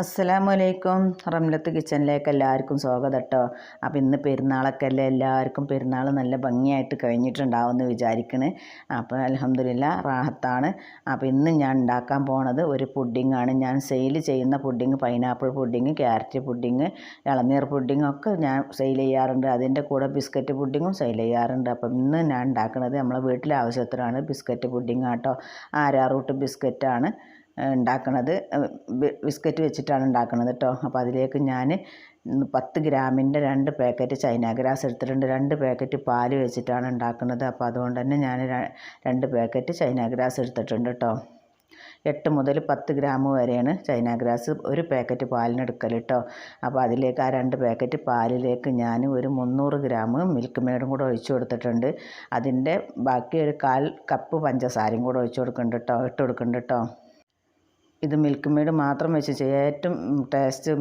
അസ്സലാമു അലൈക്കും റംലത്ത് കിച്ചണിലേക്ക് എല്ലാവർക്കും സ്വാഗതം കേട്ടോ അപ്പോൾ ഇന്ന് പെരുന്നാളൊക്കെ അല്ലേ എല്ലാവർക്കും പെരുന്നാൾ നല്ല ഭംഗിയായിട്ട് കഴിഞ്ഞിട്ടുണ്ടാവും എന്ന് വിചാരിക്കണ്. അപ്പോൾ അലഹമ്മദില്ല റാഹത്താണ്. അപ്പോൾ ഇന്ന് ഞാൻ ഉണ്ടാക്കാൻ പോണത് ഒരു പുഡിങ്ങാണ്. ഞാൻ സെയിൽ ചെയ്യുന്ന pudding pineapple pudding carrot pudding ഇളനീർ പുഡിങ് ഒക്കെ ഞാൻ സെയിൽ ചെയ്യാറുണ്ട്. അതിന്റെ കൂടെ ബിസ്ക്കറ്റ് പുഡിങ്ങും സെയിൽ ചെയ്യാറുണ്ട്. അപ്പം ഇന്ന് ഞാൻ ഉണ്ടാക്കുന്നത് നമ്മളെ വീട്ടിലെ ആവശ്യത്തിനാണ് ബിസ്ക്കറ്റ് പുഡിങ് ആട്ടോ ആരാറൂട്ട് ബിസ്ക്കറ്റാണ്. ഉണ്ടാക്കണത്. ബിസ്ക്കറ്റ് വെച്ചിട്ടാണ് ഉണ്ടാക്കണത് കേട്ടോ അപ്പോൾ അതിലേക്ക് ഞാൻ പത്ത് ഗ്രാമിന്റെ രണ്ട് പാക്കറ്റ് ചൈന ഗ്രാസ് എടുത്തിട്ടുണ്ട്. രണ്ട് പാക്കറ്റ് പാൽ വെച്ചിട്ടാണ് ഉണ്ടാക്കുന്നത് അപ്പോൾ അതുകൊണ്ട് തന്നെ ഞാൻ രണ്ട് പാക്കറ്റ് ചൈന ഗ്രാസ് എടുത്തിട്ടുണ്ട് കേട്ടോ എട്ട് മുതൽ പത്ത് ഗ്രാം വരെയാണ് ചൈന ഗ്രാസ് ഒരു പാക്കറ്റ് പാലിന് എടുക്കൽ കേട്ടോ അപ്പോൾ അതിലേക്ക് ആ രണ്ട് പാക്കറ്റ് പാലിലേക്ക് ഞാൻ ഒരു മുന്നൂറ് ഗ്രാം മിൽക്ക് മെയ്ഡും കൂടെ ഒഴിച്ചു കൊടുത്തിട്ടുണ്ട്. അതിന്റെ ബാക്കി ഒരു കാൽ കപ്പ് പഞ്ചസാരയും കൂടെ ഒഴിച്ചു കൊടുക്കുന്നുണ്ട് കേട്ടോ ഇട്ട് കൊടുക്കുന്നുണ്ട് കേട്ടോ ഇത് മിൽക്ക് മെയ്ഡ് മാത്രം വെച്ച് ചെയ്യുക ഏറ്റവും ടേസ്റ്റ്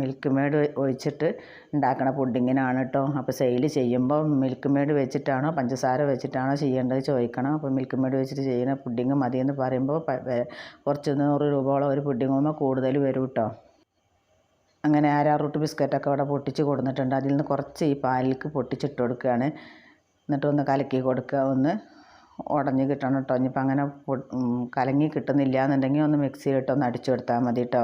മിൽക്ക് മെയ്ഡ് ഒഴിച്ചിട്ട് ഉണ്ടാക്കണ പുഡിങ്ങിനാണ് കേട്ടോ അപ്പോൾ സെയിൽ ചെയ്യുമ്പോൾ മിൽക്ക് മെയ്ഡ് വെച്ചിട്ടാണോ പഞ്ചസാര വെച്ചിട്ടാണോ ചെയ്യേണ്ടത് ചോദിക്കണം. അപ്പോൾ മിൽക്ക് മെയ്ഡ് വെച്ചിട്ട് ചെയ്യുന്ന പുഡിങ് മതിയെന്ന് പറയുമ്പോൾ കുറച്ച് നൂറ് രൂപയോളം ഒരു പുഡിങ്ങുമ്പോൾ കൂടുതൽ വരും കേട്ടോ അങ്ങനെ ആരാറൂട്ട് ബിസ്ക്കറ്റൊക്കെ അവിടെ പൊട്ടിച്ച് കൊടുത്തിട്ടുണ്ട് അതിൽ നിന്ന് കുറച്ച് ഈ പാലിലേക്ക് പൊട്ടിച്ചിട്ട് കൊടുക്കുകയാണ്. എന്നിട്ടൊന്ന് കലക്കി കൊടുക്കുക. ഒന്ന് ഉടഞ്ഞ് കിട്ടണം കേട്ടോ ഇനിയിപ്പോൾ അങ്ങനെ കലങ്ങി കിട്ടുന്നില്ല എന്നുണ്ടെങ്കിൽ ഒന്ന് മിക്സിയിലിട്ട് ഒന്ന് അടിച്ചു കൊടുത്താൽ മതി കേട്ടോ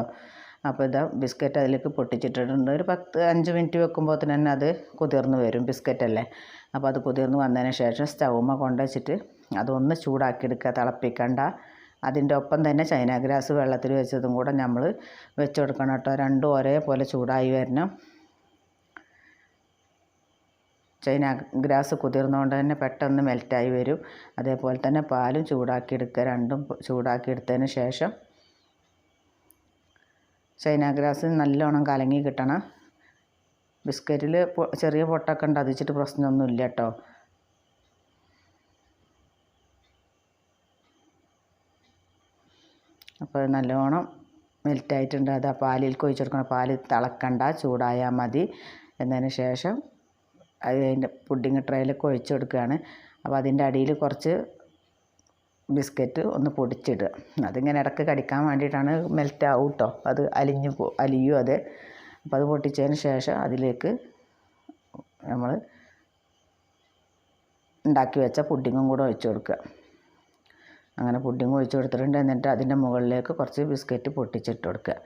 അപ്പോൾ ഇതാ ബിസ്ക്കറ്റ് അതിലേക്ക് പൊട്ടിച്ചിട്ടിട്ടുണ്ട്. ഒരു പത്ത് അഞ്ച് മിനിറ്റ് വെക്കുമ്പോൾ തന്നെ അത് കുതിർന്ന് വരും ബിസ്ക്കറ്റല്ലേ അപ്പോൾ അത് കുതിർന്ന് വന്നതിന് ശേഷം സ്റ്റൗമ്മ കൊണ്ടുവച്ചിട്ട് അതൊന്ന് ചൂടാക്കിയെടുക്കുക തിളപ്പിക്കണ്ട. അതിന്റെ ഒപ്പം തന്നെ ചൈന ഗ്രാസ് വെള്ളത്തിൽ വെച്ചതും കൂടെ നമ്മൾ വെച്ച് കൊടുക്കണം കേട്ടോ രണ്ടും ഒരേപോലെ ചൂടായി വരണം. ചൈന ഗ്രാസ് കുതിർന്നുകൊണ്ട് തന്നെ പെട്ടെന്ന് മെൽറ്റായി വരും. അതേപോലെ തന്നെ പാലും ചൂടാക്കിയെടുക്കുക രണ്ടും ചൂടാക്കിയെടുത്തതിന് ശേഷം ചൈന ഗ്രാസ് നല്ലോണം കലങ്ങി കിട്ടണം. ബിസ്ക്കറ്റിൽ ചെറിയ പൊട്ടൊക്കെ ഉണ്ട് അതിച്ചിട്ട് പ്രശ്നമൊന്നുമില്ല കേട്ടോ. അപ്പോൾ നല്ലോണം മെൽറ്റായിട്ടുണ്ട്. അത് ആ പാലിൽ കൊഴിച്ചെടുക്കണം. പാൽ തിളക്കണ്ട ചൂടായാൽ മതി. എന്നതിന് ശേഷം അതിന്റെ പുഡിങ് ട്രേയിൽ കുഴച്ച് കൊടുക്കുകയാണ്. അപ്പോൾ അതിന്റെ അടിയിൽ കുറച്ച് ബിസ്ക്കറ്റ് ഒന്ന് പൊടിച്ചിടുക. അതിങ്ങനെ ഇടയ്ക്ക് കടിക്കാൻ വേണ്ടിയിട്ടാണ് മെൽറ്റ് ആവും കേട്ടോ അത് അലിഞ്ഞു പോ അലിയും അത്. അപ്പോൾ അത് പൊട്ടിച്ചതിന് ശേഷം അതിലേക്ക് നമ്മൾ ഉണ്ടാക്കി വെച്ച പുഡിങ്ങും കൂടെ ഒഴിച്ചു കൊടുക്കുക. അങ്ങനെ പുഡിങ് ഒഴിച്ചു കൊടുത്തിട്ടുണ്ട്. എന്നിട്ട് അതിന്റെ മുകളിലേക്ക് കുറച്ച് ബിസ്ക്കറ്റ് പൊട്ടിച്ചിട്ട് കൊടുക്കുക.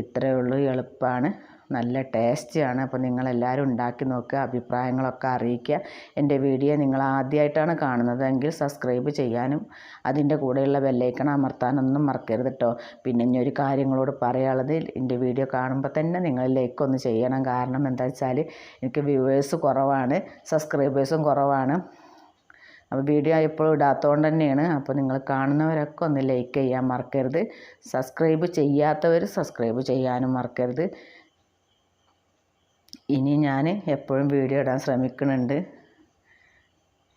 ഇത്രയേ ഉള്ളൂ എളുപ്പമാണ്. നല്ല ടേസ്റ്റിയാണ്. അപ്പോൾ നിങ്ങളെല്ലാവരും ഉണ്ടാക്കി നോക്കുക അഭിപ്രായങ്ങളൊക്കെ അറിയിക്കുക. എന്റെ വീഡിയോ നിങ്ങൾ ആദ്യമായിട്ടാണ് കാണുന്നതെങ്കിൽ സബ്സ്ക്രൈബ് ചെയ്യാനും അതിന്റെ കൂടെയുള്ള ബെല്ലൈക്കൺ അമർത്താനൊന്നും മറക്കരുത് കേട്ടോ പിന്നെ ഇനി ഒരു കാര്യങ്ങളോട് പറയാനുള്ളത് എന്റെ വീഡിയോ കാണുമ്പോൾ തന്നെ നിങ്ങൾ ലൈക്ക് ഒന്ന് ചെയ്യണം. കാരണം എന്താ വെച്ചാൽ എനിക്ക് വ്യൂവേഴ്സ് കുറവാണ് സബ്സ്ക്രൈബേഴ്സും കുറവാണ്. അപ്പോൾ വീഡിയോ എപ്പോഴും ഇടാത്തതുകൊണ്ട് തന്നെയാണ്. അപ്പോൾ നിങ്ങൾ കാണുന്നവരൊക്കെ ഒന്ന് ലൈക്ക് ചെയ്യാൻ മറക്കരുത്. സബ്സ്ക്രൈബ് ചെയ്യാത്തവർ സബ്സ്ക്രൈബ് ചെയ്യാനും മറക്കരുത്. ഇനി ഞാൻ എപ്പോഴും വീഡിയോ ഇടാൻ ശ്രമിക്കുന്നുണ്ട്.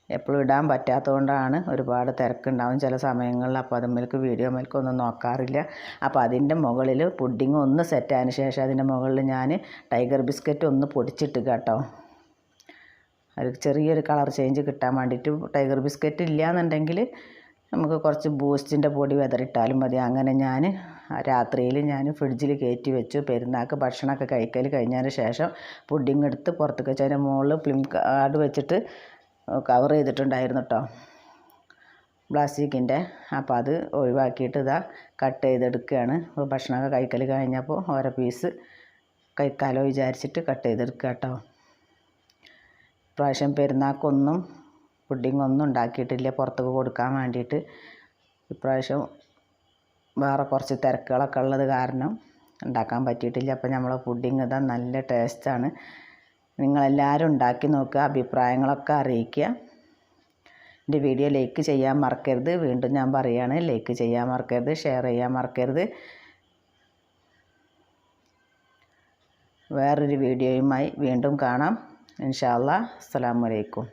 എപ്പോഴും ഇടാൻ പറ്റാത്തതുകൊണ്ടാണ് ഒരുപാട് തിരക്കുണ്ടാവും ചില സമയങ്ങളിൽ. അപ്പോൾ അതുമ്മേലേക്ക് വീഡിയോ മേൽക്ക് ഒന്നും നോക്കാറില്ല. അപ്പോൾ അതിന്റെ മുകളിൽ പുഡിങ് ഒന്ന് സെറ്റായതിന് ശേഷം അതിന്റെ മുകളിൽ ഞാൻ ടൈഗർ ബിസ്ക്കറ്റ് ഒന്ന് പൊടിച്ചിട്ട് കേട്ടോ. ഒരു ചെറിയൊരു കളർ ചേഞ്ച് കിട്ടാൻ വേണ്ടിയിട്ട് ടൈഗർ ബിസ്ക്കറ്റ് ഇല്ല എന്നുണ്ടെങ്കിൽ നമുക്ക് കുറച്ച് ബൂസ്റ്റിന്റെ പൊടി വിതറിട്ടാലും മതി. അങ്ങനെ ഞാൻ രാത്രിയിൽ ഞാൻ ഫ്രിഡ്ജിൽ കയറ്റി വെച്ചു. പെരുന്നാൾക്ക് ഭക്ഷണമൊക്കെ കഴിക്കൽ കഴിഞ്ഞതിന് ശേഷം പുഡിങ് എടുത്ത് പുറത്തേക്ക് വെച്ച്. അതിന്റെ മുകളിൽ പ്ലിം കാർഡ് വെച്ചിട്ട് കവർ ചെയ്തിട്ടുണ്ടായിരുന്നു കേട്ടോ പ്ലാസ്റ്റിക്കിന്റെ. അപ്പോൾ അത് ഒഴിവാക്കിയിട്ട് ഇതാ കട്ട് ചെയ്തെടുക്കുകയാണ്. അപ്പോൾ ഭക്ഷണമൊക്കെ കഴിക്കൽ കഴിഞ്ഞപ്പോൾ ഓരോ പീസ് കഴിക്കാലോ വിചാരിച്ചിട്ട് കട്ട് ചെയ്തെടുക്കുക കേട്ടോ ഇപ്രാവശ്യം പെരുന്നാൾക്കൊന്നും പുഡിംഗ് ഒന്നും ഉണ്ടാക്കിയിട്ടില്ല. പുറത്തേക്ക് കൊടുക്കാൻ വേണ്ടിയിട്ട്. ഇപ്രാവശ്യം വേറെ കുറച്ച് തിരക്കുകളൊക്കെ ഉള്ളത് കാരണം ഉണ്ടാക്കാൻ പറ്റിയിട്ടില്ല. അപ്പോൾ നമ്മളെ പുഡിംഗ് ഇതാ നല്ല ടേസ്റ്റാണ് നിങ്ങളെല്ലാവരും ഉണ്ടാക്കി നോക്കുക അഭിപ്രായങ്ങളൊക്കെ അറിയിക്കുക. എന്റെ വീഡിയോ ലൈക്ക് ചെയ്യാൻ മറക്കരുത്. വീണ്ടും ഞാൻ പറയുകയാണ് ലൈക്ക് ചെയ്യാൻ മറക്കരുത് ഷെയർ ചെയ്യാൻ മറക്കരുത്. വേറൊരു വീഡിയോയുമായി വീണ്ടും കാണാം. ഇൻഷാ അല്ലാ വലൈക്കും